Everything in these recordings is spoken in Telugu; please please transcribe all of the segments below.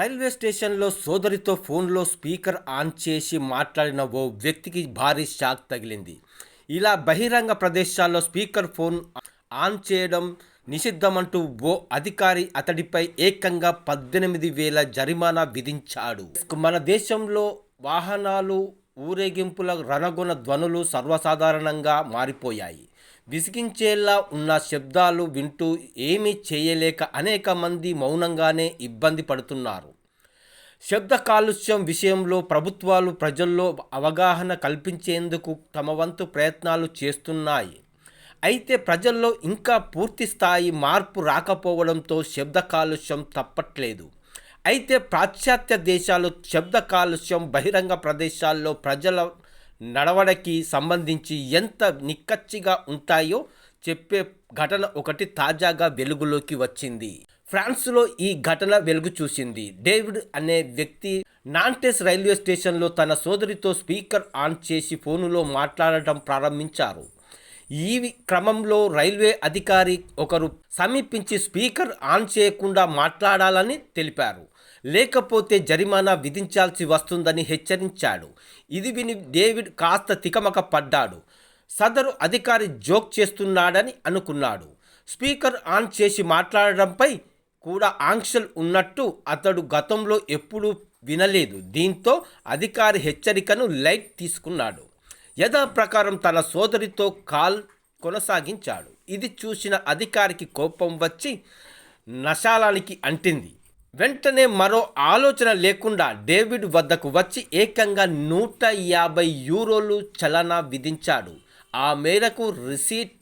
రైల్వే స్టేషన్లో సోదరితో ఫోన్లో స్పీకర్ ఆన్ చేసి మాట్లాడిన ఓ వ్యక్తికి భారీ షాక్ తగిలింది. ఇలా బహిరంగ ప్రదేశాల్లో స్పీకర్ ఫోన్ ఆన్ చేయడం నిషిద్ధమంటూ ఓ అధికారి అతడిపై ఏకంగా పద్దెనిమిది వేల జరిమానా విధించాడు. మన దేశంలో వాహనాలు ఊరేగింపుల రణగుణ ధ్వనులు సర్వసాధారణంగా మారిపోయాయి. విసిగించేలా ఉన్న శబ్దాలు వింటూ ఏమీ చేయలేక అనేక మంది మౌనంగానే ఇబ్బంది పడుతున్నారు. శబ్ద కాలుష్యం విషయంలో ప్రభుత్వాలు ప్రజల్లో అవగాహన కల్పించేందుకు తమ వంతు ప్రయత్నాలు చేస్తున్నాయి. అయితే ప్రజల్లో ఇంకా పూర్తి స్థాయి మార్పు రాకపోవడంతో శబ్ద కాలుష్యం తప్పట్లేదు. అయితే పాశ్చాత్య దేశాలు శబ్ద కాలుష్యం బహిరంగ ప్రదేశాల్లో ప్రజల నడవడికి సంబంధించి ఎంత నిక్కచ్చిగా ఉంటాయో చెప్పే ఘటన ఒకటి తాజాగా వెలుగులోకి వచ్చింది. ఫ్రాన్స్లో ఈ ఘటన వెలుగు చూసింది. డేవిడ్ అనే వ్యక్తి నాంటెస్ రైల్వే స్టేషన్లో తన సోదరితో స్పీకర్ ఆన్ చేసి ఫోనులో మాట్లాడటం ప్రారంభించారు. ఈ క్రమంలో రైల్వే అధికారి ఒకరు సమీపించి స్పీకర్ ఆన్ చేయకుండా మాట్లాడాలని తెలిపారు. లేకపోతే జరిమానా విధించాల్సి వస్తుందని హెచ్చరించాడు. ఇది విని డేవిడ్ కాస్త తికమక పడ్డాడు. సదరు అధికారి జోక్ చేస్తున్నాడని అనుకున్నాడు. స్పీకర్ ఆన్ చేసి మాట్లాడడంపై కూడా ఆంక్షలు ఉన్నట్టు అతడు గతంలో ఎప్పుడూ వినలేదు. దీంతో అధికారి హెచ్చరికను లైట్ తీసుకున్నాడు. యథాప్రకారం తన సోదరితో కాల్ కొనసాగించాడు. ఇది చూసిన అధికారికి కోపం వచ్చి నశాలానికి అంటింది. వెంటనే మరో ఆలోచన లేకుండా డేవిడ్ వద్దకు వచ్చి ఏకంగా నూట యాభై యూరోలు చలన విధించాడు. ఆ మేరకు రిసీట్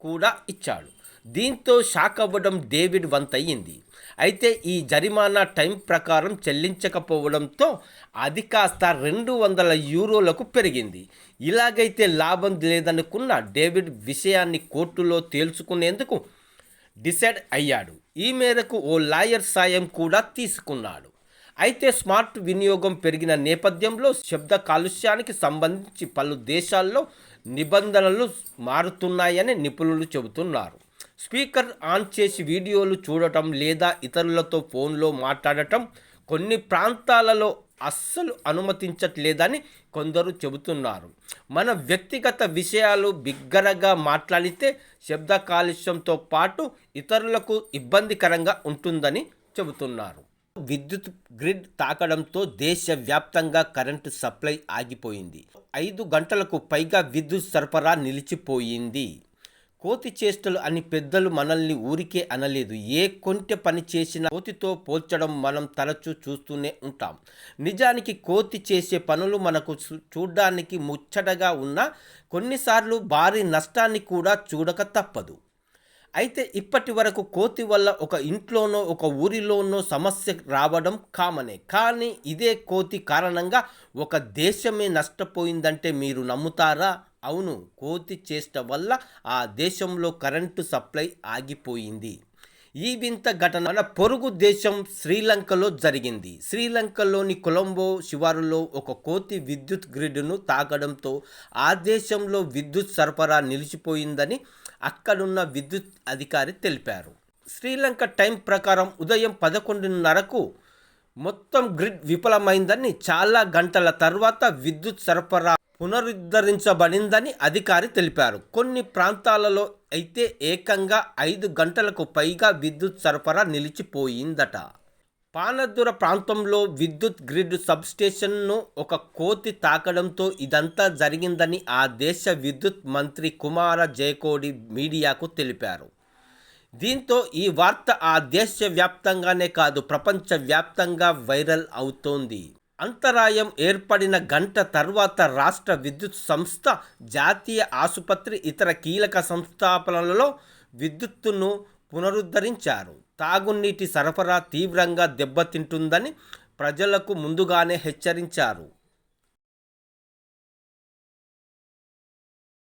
కూడా ఇచ్చాడు. దీంతో షాక్ అవ్వడం డేవిడ్ వంతయ్యింది. అయితే ఈ జరిమానా టైం ప్రకారం చెల్లించకపోవడంతో అది కాస్త రెండు వందల యూరోలకు పెరిగింది. ఇలాగైతే లాభం లేదనుకున్న డేవిడ్ విషయాన్ని కోర్టులో తేల్చుకునేందుకు డిసైడ్ అయ్యాడు. ఈ మేరకు ఓ లాయర్ సాయం కూడా తీసుకున్నాడు. అయితే స్మార్ట్ వినియోగం పెరిగిన నేపథ్యంలో శబ్ద కాలుష్యానికి సంబంధించి పలు దేశాల్లో నిబంధనలు మారుతున్నాయని నిపుణులు చెబుతున్నారు. స్పీకర్ ఆన్ చేసి వీడియోలు చూడటం లేదా ఇతరులతో ఫోన్లో మాట్లాడటం కొన్ని ప్రాంతాలలో అస్సలు అనుమతించట్లేదని కొందరు చెబుతున్నారు. మన వ్యక్తిగత విషయాలు బిగ్గరగా మాట్లాడితే శబ్ద కాలుష్యంతో పాటు ఇతరులకు ఇబ్బందికరంగా ఉంటుందని చెబుతున్నారు. విద్యుత్ గ్రిడ్ తాకడంతో దేశవ్యాప్తంగా కరెంటు సప్లై ఆగిపోయింది. ఐదు గంటలకు పైగా విద్యుత్ సరఫరా నిలిచిపోయింది. కోతి చేష్టలు అని పెద్దలు మనల్ని ఊరికే అనలేదు. ఏ కొంటె పని చేసినా కోతితో పోల్చడం మనం తరచూ చూస్తూనే ఉంటాం. నిజానికి కోతి చేసే పనులు మనకు చూడ్డానికి ముచ్చటగా ఉన్నా కొన్నిసార్లు భారీ నష్టాన్ని కూడా చూడక తప్పదు. అయితే ఇప్పటి వరకు కోతి వల్ల ఒక ఇంట్లోనో ఒక ఊరిలోనో సమస్య రావడం కామనే. కానీ ఇదే కోతి కారణంగా ఒక దేశమే నష్టపోయిందంటే మీరు నమ్ముతారా? అవును కోతి చేష్ట వల్ల ఆ దేశంలో కరెంటు సప్లై ఆగిపోయింది. ఈ వింత ఘటన మన పొరుగు దేశం శ్రీలంకలో జరిగింది. శ్రీలంకలోని కొలంబో శివారులో ఒక కోతి విద్యుత్ గ్రిడ్ను తాగడంతో ఆ దేశంలో విద్యుత్ సరఫరా నిలిచిపోయిందని అక్కడున్న విద్యుత్ అధికారి తెలిపారు. శ్రీలంక టైం ప్రకారం ఉదయం పదకొండున్నరకు మొత్తం గ్రిడ్ విఫలమైందని చాలా గంటల తర్వాత విద్యుత్ సరఫరా పునరుద్ధరించబడిందని అధికారి తెలిపారు. కొన్ని ప్రాంతాలలో అయితే ఏకంగా ఐదు గంటలకు పైగా విద్యుత్ సరఫరా నిలిచిపోయిందట. పానదుర ప్రాంతంలో విద్యుత్ గ్రిడ్ సబ్స్టేషన్ను ఒక కోతి తాకడంతో ఇదంతా జరిగిందని ఆ దేశ విద్యుత్ మంత్రి కుమార జయకోడి మీడియాకు తెలిపారు. దీంతో ఈ వార్త ఆ దేశవ్యాప్తంగానే కాదు ప్రపంచవ్యాప్తంగా వైరల్ అవుతోంది. అంతరాయం ఏర్పడిన గంట తర్వాత రాష్ట్ర విద్యుత్ సంస్థ జాతీయ ఆసుపత్రి ఇతర కీలక సంస్థాపనలలో విద్యుత్తును పునరుద్ధరించారు. తాగునీటి సరఫరా తీవ్రంగా దెబ్బతింటుందని ప్రజలకు ముందుగానే హెచ్చరించారు.